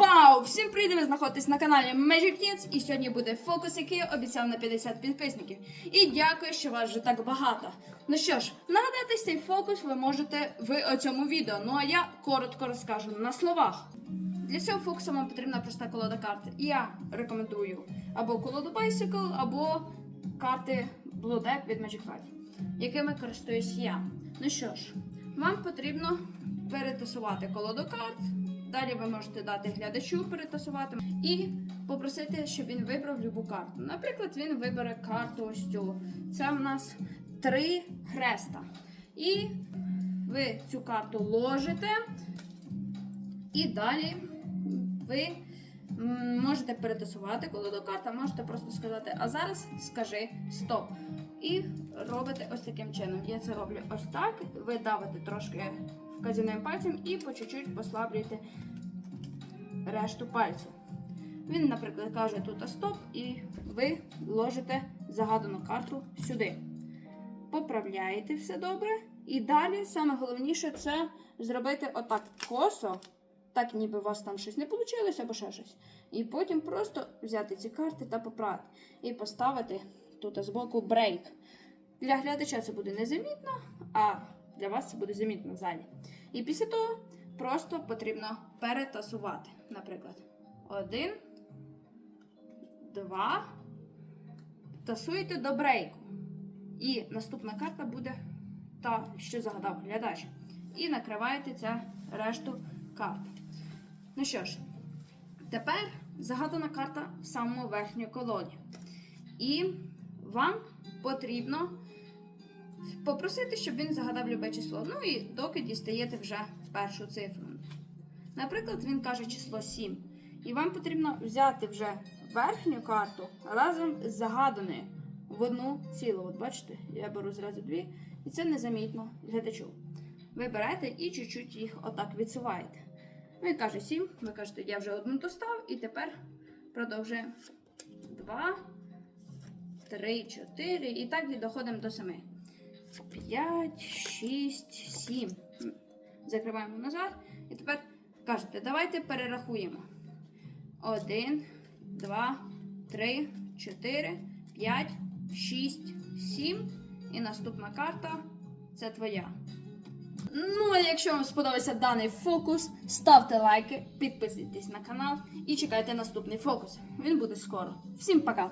Пау! Всім привіт! Ви знаходитесь на каналі Magic Kids і сьогодні буде фокус, який обіцяв на 50 підписників. І дякую, що вас вже так багато. Ну що ж, нагадатись цей фокус ви можете в цьому відео. Ну а я коротко розкажу на словах. Для цього фокусу вам потрібна проста колода карт. Я рекомендую або колоду Bicycle, або карти Blue Deck від Magic 5, якими користуюсь я. Ну що ж, вам потрібно перетасувати колоду карт. Далі ви можете дати глядачу перетасувати і попросити, щоб він вибрав любу карту. Наприклад, він вибере карту ось цю. Це в нас три хреста. І ви цю карту ложите, і далі ви можете перетасувати колоду карт, а можете просто сказати, а зараз скажи стоп. І робите ось таким чином. Я це роблю ось так. Ви давите трошки вказівним пальцем і по чуть-чуть послаблюєте решту пальців. Він, наприклад, каже тут стоп, і ви ложите загадану карту сюди. Поправляєте все добре. І далі саме головніше це зробити отак косо, так ніби у вас там щось не вийшло або ще щось. І потім просто взяти ці карти та поправити. І поставити тут збоку брейк. Для глядача це буде незамітно, а для вас це буде замітно ззаді. І після того просто потрібно перетасувати. Наприклад, один, два. Тасуєте до брейку. І наступна карта буде та, що загадав глядач. І накриваєте ця решту карт. Ну що ж, тепер загадана карта в самому верхній колоді. І вам потрібно попросити, щоб він загадав любе число. Ну і доки дістаєте вже першу цифру. Наприклад, він каже число 7. І вам потрібно взяти вже верхню карту разом з загаданою в одну цілу. От бачите, я беру зразу дві, і це незамітно глядачу. Ви берете і чуть-чуть їх отак відсуваєте. Він каже 7, ви кажете, я вже одну достав, і тепер продовжуємо 2, 3, 4, і так доходимо до 7. 5, 6, 7. Закриваємо назад. І тепер кажете, давайте перерахуємо. 1, 2, 3, 4, 5, 6, 7. І наступна карта це твоя. Ну, а якщо вам сподобався даний фокус, ставте лайки, підписуйтесь на канал і чекайте наступний фокус. Він буде скоро. Всім пока!